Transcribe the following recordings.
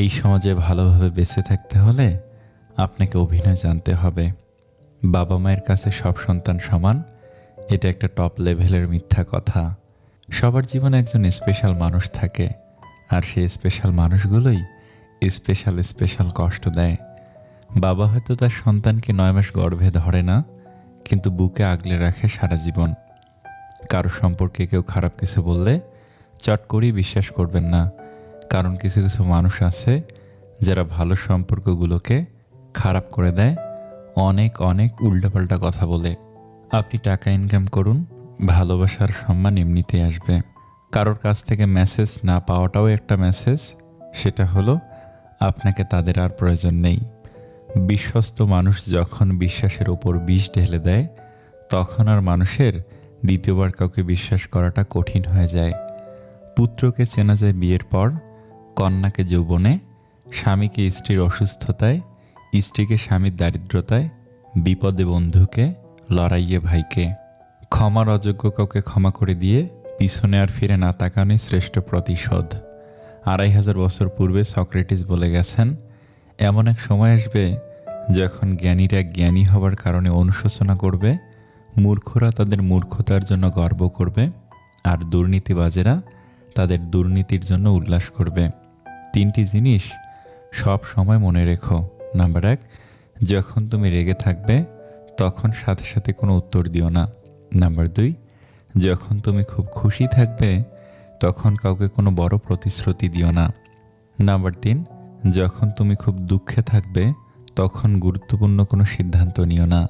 এই সমাজে ভালোভাবে বেঁচে থাকতে হলে আপনাকে অভিনয় জানতে হবে। বাবা মায়ের কাছে সব সন্তান সমান, এটা একটা টপ লেভেলের মিথ্যা কথা। সবার জীবনে একজন স্পেশাল মানুষ থাকে, আর সেই স্পেশাল মানুষগুলোই স্পেশাল স্পেশাল কষ্ট দেয়। বাবা হয়তো তার সন্তানকে নয় মাস গর্ভে ধরে না, কিন্তু বুকে আগলে রাখে সারা জীবন। কারও সম্পর্কে কেউ খারাপ কিছু বললে চট করেই বিশ্বাস করবেন না। কারণ কিছু কিছু মানুষ আছে যারা ভালো সম্পর্কগুলোকে খারাপ করে দেয়, অনেক অনেক উল্টাপাল্টা কথা বলে। আপনি টাকা ইনকাম করুন, ভালোবাসার সম্মান এমনিতেই আসবে। কারোর কাছ থেকে মেসেজ না পাওয়াটাও একটা মেসেজ সেটা হলো আপনাকে তাদের আর প্রয়োজন নেই। বিশ্বস্ত মানুষ যখন বিশ্বাসের ওপর বিষ ঢেলে দেয়, তখন আর মানুষের দ্বিতীয়বার কাউকে বিশ্বাস করাটা কঠিন হয়ে যায়। পুত্রকে চেনা যায় বিয়ের পর কন্যাকে যৌবনে, স্বামীকে স্ত্রীর অসুস্থতায়, স্ত্রীকে স্বামীর দারিদ্রতায়, বিপদে বন্ধুকে, লড়াইয়ে ভাইকে। ক্ষমার অযোগ্য কাউকে ক্ষমা করে দিয়ে পিছনে আর ফিরে না তাকানোই শ্রেষ্ঠ প্রতিশোধ। আড়াই হাজার বছর পূর্বে সক্রেটিস বলে গেছেন, এমন এক সময় আসবে যখন জ্ঞানীরা জ্ঞানী হবার কারণে অনুশোচনা করবে, মূর্খরা তাদের মূর্খতার জন্য গর্ব করবে, আর দুর্নীতিবাজেরা তাদের দুর্নীতির জন্য উল্লাস করবে। তিনটি জিনিস সব সময় মনে রেখো। নাম্বার এক, যখন তুমি রেগে থাকবে, তখন সাথে সাথে কোনো উত্তর দিও না। নাম্বার দুই, যখন তুমি খুব খুশি থাকবে, তখন কাউকে কোনো বড় প্রতিশ্রুতি দিও না। নাম্বার তিন, যখন তুমি খুব দুঃখে থাকবে, তখন গুরুত্বপূর্ণ কোনো সিদ্ধান্ত নিও না।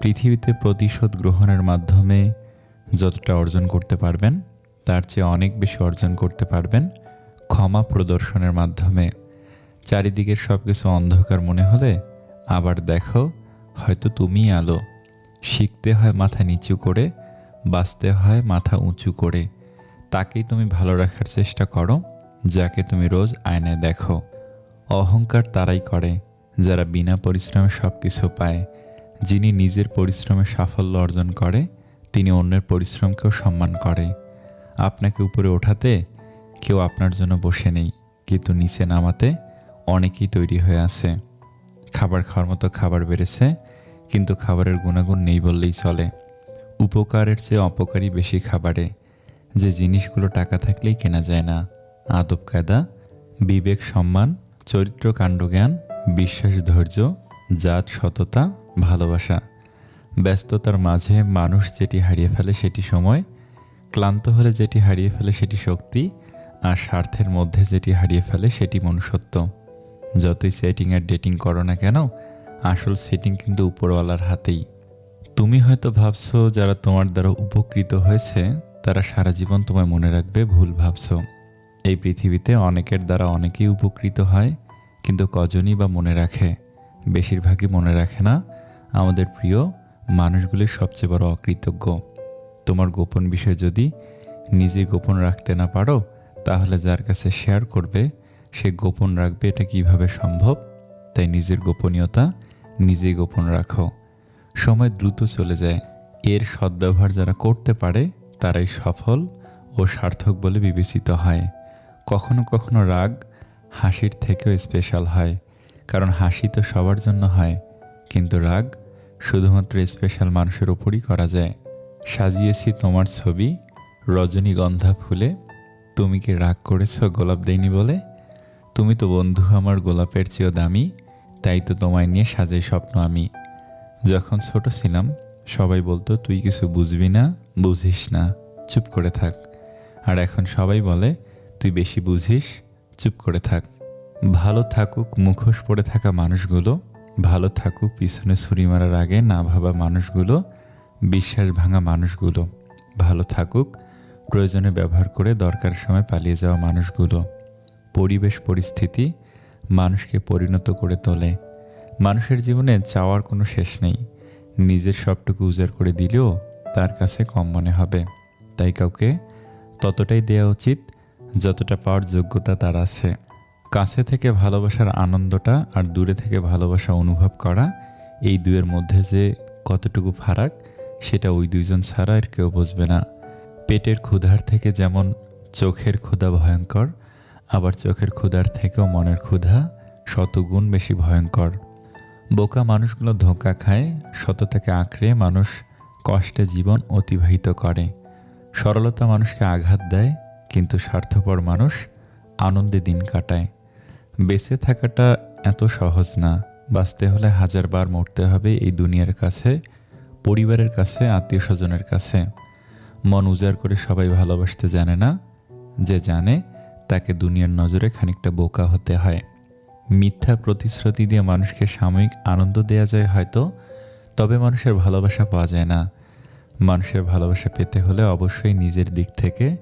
পৃথিবীতে প্রতিশোধ গ্রহণের মাধ্যমে যতটা অর্জন করতে পারবেন, তার চেয়ে অনেক বেশি অর্জন করতে পারবেন ক্ষমা প্রদর্শনের মাধ্যমে চারিদিকের সব কিছু অন্ধকার মনে হলে আবার দেখো, হয়তো তুমিই আলো। শিখতে হয় মাথা নিচু করে, বাঁচতে হয় মাথা উঁচু করে। তাকেই তুমি ভালো রাখার চেষ্টা করো, যাকে তুমি রোজ আয়নায় দেখো। অহংকার তারাই করে, যারা বিনা পরিশ্রমে সব কিছু পায়। যিনি নিজের পরিশ্রমে সাফল্য অর্জন করে, তিনি অন্যের পরিশ্রমকেও সম্মান করে। আপনাকে উপরে ওঠাতে কেউ আপনার জন্য বসে নেই, কিন্তু নিচে নামাতে অনেকেই তৈরি হয়ে আছে। খাবার খাওয়ার মতো খাবার বেড়েছে, কিন্তু খাবারের গুণাগুণ নেই বললেই চলে। উপকারের চেয়ে অপকারই বেশি খাবারে। যে জিনিসগুলো টাকা থাকলেই কেনা যায় না। আদব কায়দা, বিবেক সম্মান, চরিত্র কাণ্ডজ্ঞান, বিশ্বাস ধৈর্য, জাত সততা, ভালোবাসা। ব্যস্ততার মাঝে মানুষ যেটি হারিয়ে ফেলে সেটি সময়, ক্লান্ত হলে যেটি হারিয়ে ফেলে সেটি শক্তি আর স্বার্থের মধ্যে যেটি হারিয়ে ফেলে সেটি মনুষ্যত্ব। যতই সেটিং আর ডেটিং করো না কেন, আসল সেটিং কিন্তু উপরওয়ালার হাতেই। তুমি হয়তো ভাবছ যারা তোমার দ্বারা উপকৃত হয়েছে, তারা সারা জীবন তোমায় মনে রাখবে ভুল ভাবছ। এই পৃথিবীতে অনেকের দ্বারা অনেকেই উপকৃত হয়, কিন্তু কজনই বা মনে রাখে? বেশিরভাগই মনে রাখে না, আমাদের প্রিয় মানুষগুলির সবচেয়ে বড় অকৃতজ্ঞ। তোমার গোপন বিষয় যদি নিজে গোপন রাখতে না পারো তাহলে যার কাছে শেয়ার করবে, সে গোপন রাখবে এটা কীভাবে সম্ভব? তাই নিজের গোপনীয়তা নিজেই গোপন রাখো। সময় দ্রুত চলে যায়। এর সদ্ব্যবহার যারা করতে পারে, তারাই সফল ও সার্থক বলে বিবেচিত হয়। কখনো কখনো রাগ হাসির থেকেও স্পেশাল হয়। কারণ হাসি তো সবার জন্য হয়, কিন্তু রাগ শুধুমাত্র স্পেশাল মানুষের ওপরই করা যায়। সাজিয়েছি তোমার ছবি, রজনীগন্ধা ফুলে তুমি কি রাগ করেছ গোলাপ দেয়নি বলে? তুমি তো বন্ধু, আমার গোলাপের চেয়েও দামি, তাই তো তোমায় নিয়ে সাজাই স্বপ্ন আমি। যখন ছোট ছিলাম, সবাই বলতো, তুই কিছু বুঝবি না, বুঝিস না, চুপ করে থাক। আর এখন সবাই বলে, তুই বেশি বুঝিস, চুপ করে থাক। ভালো থাকুক মুখোশ পড়ে থাকা মানুষগুলো, ভালো থাকুক পিছনে ছুরি মারার আগে না ভাবা মানুষগুলো, বিশ্বাস ভাঙা মানুষগুলো, ভালো থাকুক প্রয়োজনে ব্যবহার করে দরকার সময় পালিয়ে যাওয়া মানুষগুলো পরিবেশ পরিস্থিতি মানুষকে পরিণত করে তোলে। মানুষের জীবনে চাওয়ার কোনো শেষ নেই। নিজের সবটুকু উজাড় করে দিলেও তার কাছে কম মনে হবে। তাই কাউকে ততটাই দেওয়া উচিত যতটা পাওয়ার যোগ্যতা তার আছে। কাছে থেকে ভালোবাসার আনন্দটা আর দূরে থেকে ভালোবাসা অনুভব করা এই দুয়ের মধ্যে যে কতটুকু ফারাক, সেটা ওই দুইজন ছাড়া আর কেউ বুঝবে না। পেটের ক্ষুধার থেকে যেমন চোখের ক্ষুধা ভয়ঙ্কর, আবার চোখের ক্ষুধার থেকেও মনের ক্ষুধা শতগুণ বেশি ভয়ঙ্কর। বোকা মানুষগুলো ধোঁকা খায় সততাকে আঁকড়ে মানুষ কষ্টে জীবন অতিবাহিত করে। সরলতা মানুষকে আঘাত দেয়, কিন্তু স্বার্থপর মানুষ আনন্দে দিন কাটায়। বেঁচে থাকাটা এত সহজ না। বাঁচতে হলে হাজারবার মরতে হবে এই দুনিয়ার কাছে, পরিবারের কাছে, আত্মীয় স্বজনের কাছে। মন উজাড় করে সবাই ভালোবাসতে জানে না। যে জানে, তাকে দুনিয়ার নজরে খানিকটা বোকা হতে হয়। মিথ্যা প্রতিশ্রুতি দিয়ে মানুষকে সাময়িক আনন্দ দেয়া যায় হয়তো, তবে মানুষের ভালোবাসা পাওয়া যায় না। মানুষের ভালোবাসা পেতে হলে অবশ্যই নিজের দিক থেকে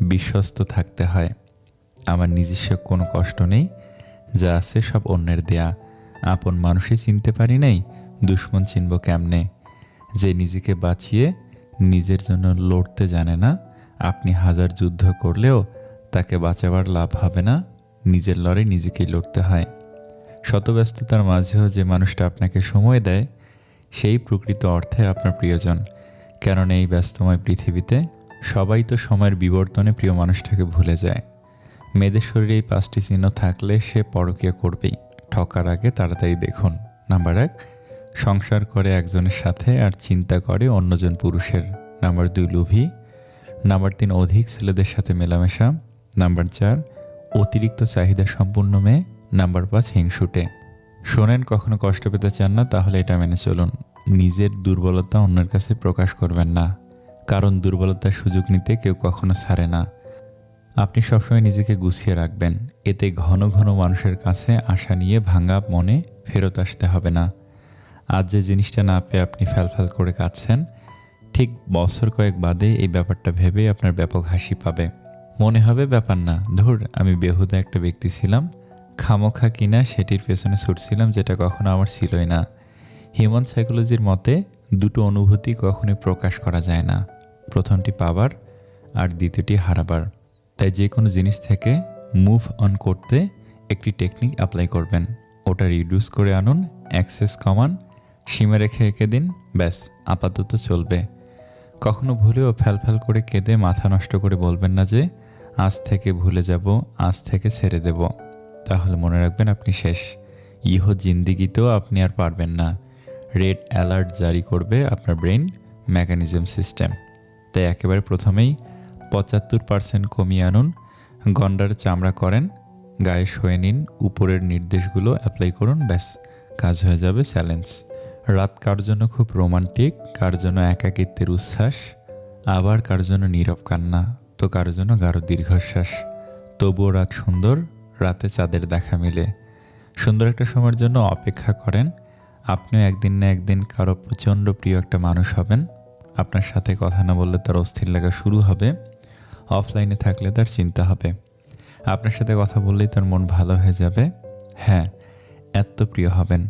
বিশ্বস্ত থাকতে হয়। আমার নিজস্ব কোনো কষ্ট নেই, যা আছে সব অন্যের দেয়া। আপন মানুষই চিনতে পারি নাই, দুশ্মন চিনব কেমনে? যে নিজেকে বাঁচিয়ে নিজের জন্য লড়তে জানে না। আপনি হাজার যুদ্ধ করলেও তাকে বাঁচাবার লাভ হবে না। নিজের লড়াই নিজেকেই লড়তে হয়। শত ব্যস্ততার মাঝেও যে মানুষটা আপনাকে সময় দেয়, সেই প্রকৃত অর্থে আপনার প্রিয়জন। কেননা এই ব্যস্তময় পৃথিবীতে সবাই তো সময়ের বিবর্তনে প্রিয় মানুষটাকে ভুলে যায়। মেয়েদের শরীরে এই পাঁচটি চিহ্ন থাকলে সে পরকীয়া করবেই। ঠকার আগে তাড়াতাড়ি দেখুন। নাম্বার এক সংসার করে একজনের সাথে আর চিন্তা করে অন্যজন পুরুষের। নাম্বার দুই, লোভী। নাম্বার তিন, অধিক, ছেলেদের সাথে মেলামেশা। নাম্বার চার, অতিরিক্ত চাহিদা সম্পূর্ণ মেয়ে। নাম্বার পাঁচ, হিংসুটে। শোনেন, কখনো কষ্ট পেতে চান না, তাহলে এটা মেনে চলুন। নিজের দুর্বলতা অন্যের কাছে প্রকাশ করবেন না। কারণ দুর্বলতার সুযোগ নিতে কেউ কখনো ছাড়ে না। আপনি সবসময় নিজেকে গুছিয়ে রাখবেন। এতে ঘন ঘন মানুষের কাছে আশা নিয়ে ভাঙা মনে ফেরত আসতে হবে না। আজ যে জিনিসটা না পেয়ে আপনি ফ্যালফ্যাল করে কাঁদছেন, ঠিক বছর কয়েক বাদে এই ব্যাপারটা ভেবে আপনার ব্যাপক হাসি পাবে। মনে হবে ব্যাপার না। ধুর, আমি বেহুদা একটা ব্যক্তি ছিলাম, খামোখা কিনা সেটির পেছনে ছুটছিলাম যেটা কখনো আমার ছিলই না। হিউম্যান সাইকোলজির মতে, দুটো অনুভূতি কখনোই প্রকাশ করা যায় না। প্রথমটি পাবার আর দ্বিতীয়টি হারাবার। তাই যে কোনো জিনিস থেকে মুভ অন করতে একটি টেকনিক অ্যাপ্লাই করবেন। ওটা রিডিউস করে আনুন অ্যাক্সেস কমান সীমা রেখে এঁকে দিন। ব্যাস, আপাতত চলবে। কখনো ভুলেও ফ্যালফ্যাল করে কেঁদে মাথা নষ্ট করে বলবেন না যে, আজ থেকে ভুলে যাব, আজ থেকে ছেড়ে দেব। তাহলে মনে রাখবেন আপনি শেষ। ইহো জিন্দিগিতেও আপনি আর পারবেন না। রেড অ্যালার্ট জারি করবে আপনার ব্রেন মেকানিজম সিস্টেম। তাই একেবারে প্রথমেই পঁচাত্তর পার্সেন্ট কমিয়ে আনুন, গন্ডার চামড়া করেন, গায়ে শোয়ে নিন, উপরের নির্দেশগুলো অ্যাপ্লাই করুন, ব্যাস, কাজ হয়ে যাবে চ্যালেঞ্জ রাত কার জন্য খুব রোমান্টিক, কার জন্য একাকিত্বের উচ্ছ্বাস, আবার কার জন্য নীরব কান্না, তো কার জন্য গাঢ় দীর্ঘশ্বাস। তবুও রাত সুন্দর, রাতে চাঁদের দেখা মিলে। সুন্দর একটা সময়ের জন্য অপেক্ষা করেন, আপনিও একদিন না একদিন কারও প্রচণ্ড প্রিয় একটা মানুষ হবেন। আপনার সাথে কথা না বললে তার অস্থির লাগা শুরু হবে, অফলাইনে থাকলে তার চিন্তা হবে। আপনার সাথে কথা বললেই তার মন ভালো হয়ে যাবে। হ্যাঁ এত প্রিয় হবেন।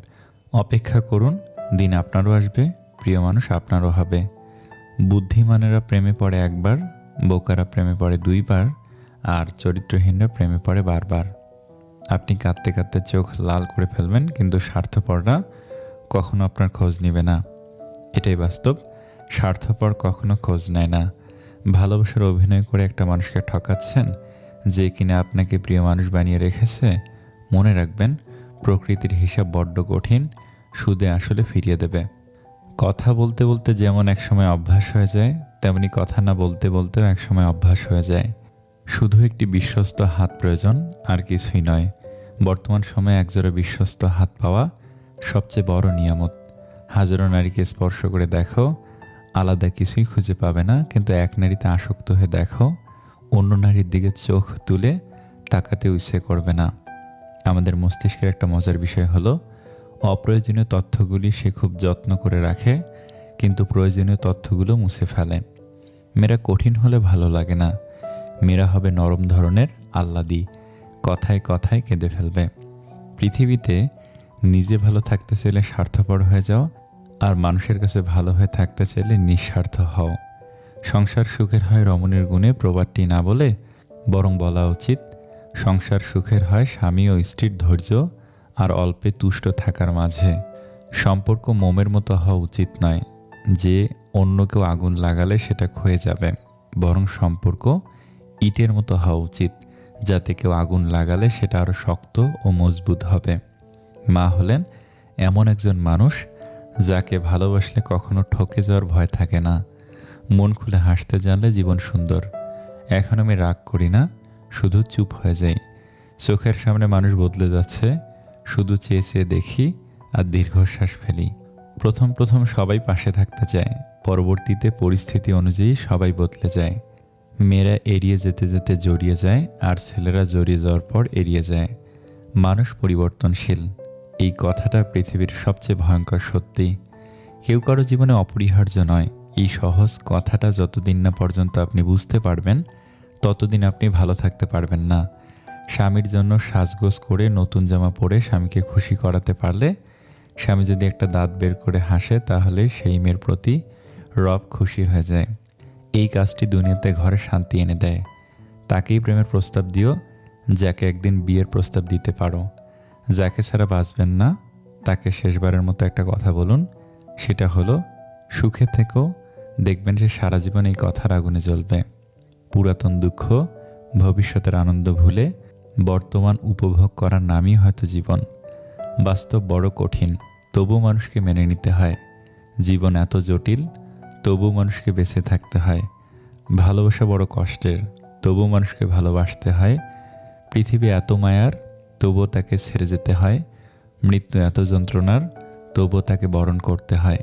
অপেক্ষা করুন দিন আপনারও আসবে, প্রিয় মানুষ আপনারও হবে। বুদ্ধিমানেরা প্রেমে পড়ে একবার, বোকারা প্রেমে পড়ে দুইবার, আর চরিত্রহীনরা প্রেমে পড়ে বারবার। আপনি কাঁদতে কাঁদতে চোখ লাল করে ফেলবেন, কিন্তু স্বার্থপররা কখনো আপনার খোঁজ নেবে না। এটাই বাস্তব, স্বার্থপর কখনো খোঁজ নেয় না। ভালোবাসার অভিনয় করে একটা মানুষকে ঠকাচ্ছেন, যে কিনা আপনাকে প্রিয় মানুষ বানিয়ে রেখেছে, মনে রাখবেন, প্রকৃতির হিসাব বড্ড কঠিন সুদে আসলে ফিরিয়ে দেবে। কথা বলতে বলতে যেমন একসময় অভ্যাস হয়ে যায়, তেমনি কথা না বলতে বলতেও একসময় অভ্যাস হয়ে যায়। শুধু একটি বিশ্বস্ত হাত প্রয়োজন, আর কিছুই নয়। বর্তমান সময়ে একজোড়া বিশ্বস্ত হাত পাওয়া সবচেয়ে বড় নিয়ামত। হাজারো নারীকে স্পর্শ করে দেখো, আলাদা কিছুই খুঁজে পাবে না, কিন্তু এক নারীতে আসক্ত হয়ে দেখো, অন্য নারীর দিকে চোখ তুলে তাকাতে ইচ্ছে করবে না। আমাদের মস্তিষ্কের একটা মজার বিষয় হলো অপ্রয়োজনীয় তথ্যগুলি সে খুব যত্ন করে রাখে, কিন্তু প্রয়োজনীয় তথ্যগুলো মুছে ফেলে। মেয়েরা কঠিন হলে ভালো লাগে না। মেয়েরা হবে নরম ধরনের আহ্লাদি, কথায় কথায় কেঁদে ফেলবে। পৃথিবীতে নিজে ভালো থাকতে চাইলে স্বার্থপর হয়ে যাও, আর মানুষের কাছে ভালো হয়ে থাকতে চাইলে নিঃস্বার্থ হও। সংসার সুখের হয় রমণীর গুণে, প্রবাদটি না বলে বরং বলা উচিত, সংসার সুখের হয় স্বামী ও স্ত্রীর ধৈর্য আর অল্পে তুষ্ট থাকার মাঝে সম্পর্ক মোমের মতো হওয়া উচিত নয়, যে অন্য কেউ আগুন লাগালে সেটা ক্ষয়ে যাবে। বরং সম্পর্ক ইটের মতো হওয়া উচিত, যাতে কেউ আগুন লাগালে সেটা আরও শক্ত ও মজবুত হবে। মা হলেন এমন একজন মানুষ যাকে ভালোবাসলে কখনো ঠকে যাওয়ার ভয় থাকে না। মন খুলে হাসতে জানলে জীবন সুন্দর। এখন আমি রাগ করি না, শুধু চুপ হয়ে যাই। চোখের সামনে মানুষ বদলে যাচ্ছে শুধু চেয়ে চেয়ে দেখি আর দীর্ঘশ্বাস ফেলি। প্রথম প্রথম সবাই পাশে থাকতে চায়। পরবর্তীতে পরিস্থিতি অনুযায়ী সবাই বদলে যায়। মেয়েরা এড়িয়ে যেতে যেতে জড়িয়ে যায় আর ছেলেরা জড়িয়ে যাওয়ার পর এড়িয়ে যায়। মানুষ পরিবর্তনশীল। এই কথাটা পৃথিবীর সবচেয়ে ভয়ঙ্কর সত্যি। কেউ কারও জীবনে অপরিহার্য নয়। এই সহজ কথাটা যতদিন না পর্যন্ত আপনি বুঝতে পারবেন, ততদিন আপনি ভালো থাকতে পারবেন না। স্বামীর জন্য সাজগোজ করে নতুন জামা পরে স্বামীকে খুশি করাতে পারলে স্বামী যদি একটা দাঁত বের করে হাসে, তাহলে সেই মেয়ের প্রতি রব খুশি হয়ে যায়। এই কাজটি দুনিয়াতে ঘরে শান্তি এনে দেয়। তাকেই প্রেমের প্রস্তাব দিও, যাকে একদিন বিয়ের প্রস্তাব দিতে পারো। যাকে ছাড়া বাঁচবেন না, তাকে শেষবারের মতো একটা কথা বলুন। সেটা হলো, সুখে থেকেও দেখবেন সে সারা জীবন এই কথার আগুনে জ্বলবে। পুরাতন দুঃখ ভবিষ্যতের আনন্দ ভুলে বর্তমান উপভোগ করার নামই হয়তো জীবন। বাস্তব বড় কঠিন তবু মানুষকে মেনে নিতে হয়। জীবন এত জটিল তবু মানুষকে বেঁচে থাকতে হয়। ভালোবাসা বড় কষ্টের তবু মানুষকে ভালোবাসতে হয়। পৃথিবী এত মায়ার, তবুও তাকে ছেড়ে যেতে হয়। মৃত্যু এত যন্ত্রণার, তবুও তাকে বরণ করতে হয়।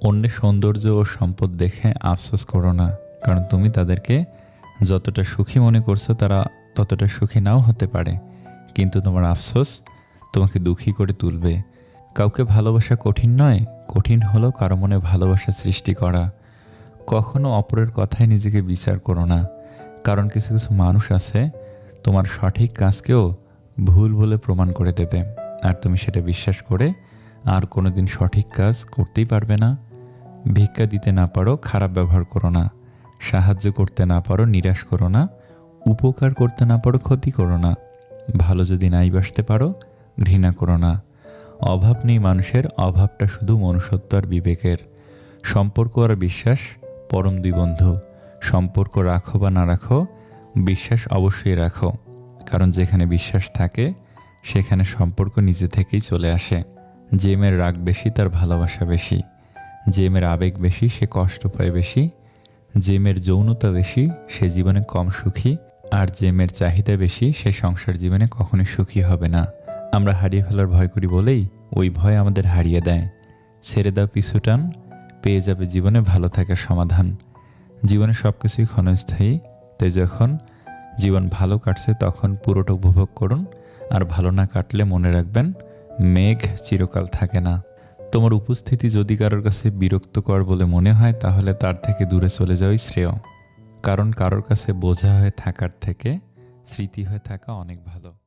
অন্যের সৌন্দর্য ও সম্পদ দেখে আফসোস করো না, কারণ তুমি তাদেরকে যতটা সুখী মনে করছ তারা ততটা সুখী নাও হতে পারে। কিন্তু তোমার আফসোস তোমাকে দুঃখী করে তুলবে। কাউকে ভালোবাসা কঠিন নয়, কঠিন হলো কারও মনে ভালোবাসা সৃষ্টি করা। কখনো অপরের কথায় নিজেকে বিচার করো না। কারণ কিছু কিছু মানুষ আছে, তোমার সঠিক কাজকেও ভুল বলে প্রমাণ করে দেবে। আর তুমি সেটা বিশ্বাস করে আর কোনোদিন সঠিক কাজ করতেই পারবে না। ভিক্ষা দিতে না পারো, খারাপ ব্যবহার করো না। সাহায্য করতে না পারো, নিরাশ করো না। উপকার করতে না পারো, ক্ষতি করো না। ভালো যদি নাই বাসতে পারো, ঘৃণা করো না। অভাব নেই মানুষের, অভাবটা শুধু মনুষ্যত্ব আর বিবেকের। সম্পর্ক আর বিশ্বাস, পরম দুই বন্ধু। সম্পর্ক রাখো বা না রাখো, বিশ্বাস অবশ্যই রাখো। কারণ যেখানে বিশ্বাস থাকে, সেখানে সম্পর্ক নিজে থেকেই চলে আসে। যে মেয়ের রাগ বেশি, তার ভালোবাসা বেশি। যে মেয়ের আবেগ বেশি, সে কষ্ট পায় বেশি। যে মেয়ের যৌনতা বেশি, সে জীবনে কম সুখী। আর যে মেয়ের চাহিদা বেশি, সে সংসার জীবনে কখনোই সুখী হবে না। আমরা হারিয়ে ফেলার ভয় করি বলেই ওই ভয় আমাদের হারিয়ে দেয়। ছেড়ে দাও পিছুটান পেয়ে যাবে জীবনে ভালো থাকার সমাধান। জীবনে সব কিছুই ক্ষণস্থায়ী, তাই যখন জীবন ভালো কাটছে তখন পুরোটা উপভোগ করুন, আর ভালো না কাটলে মনে রাখবেন, মেঘ চিরকাল থাকে না। তোমার উপস্থিতি যদি কারোর কাছে বিরক্তকর বলে মনে হয়, তাহলে তার থেকে দূরে চলে যাওয়াই শ্রেয়। কারণ কারোর কাছে বোঝা হয়ে থাকার থেকে স্মৃতি হয়ে থাকা অনেক ভালো।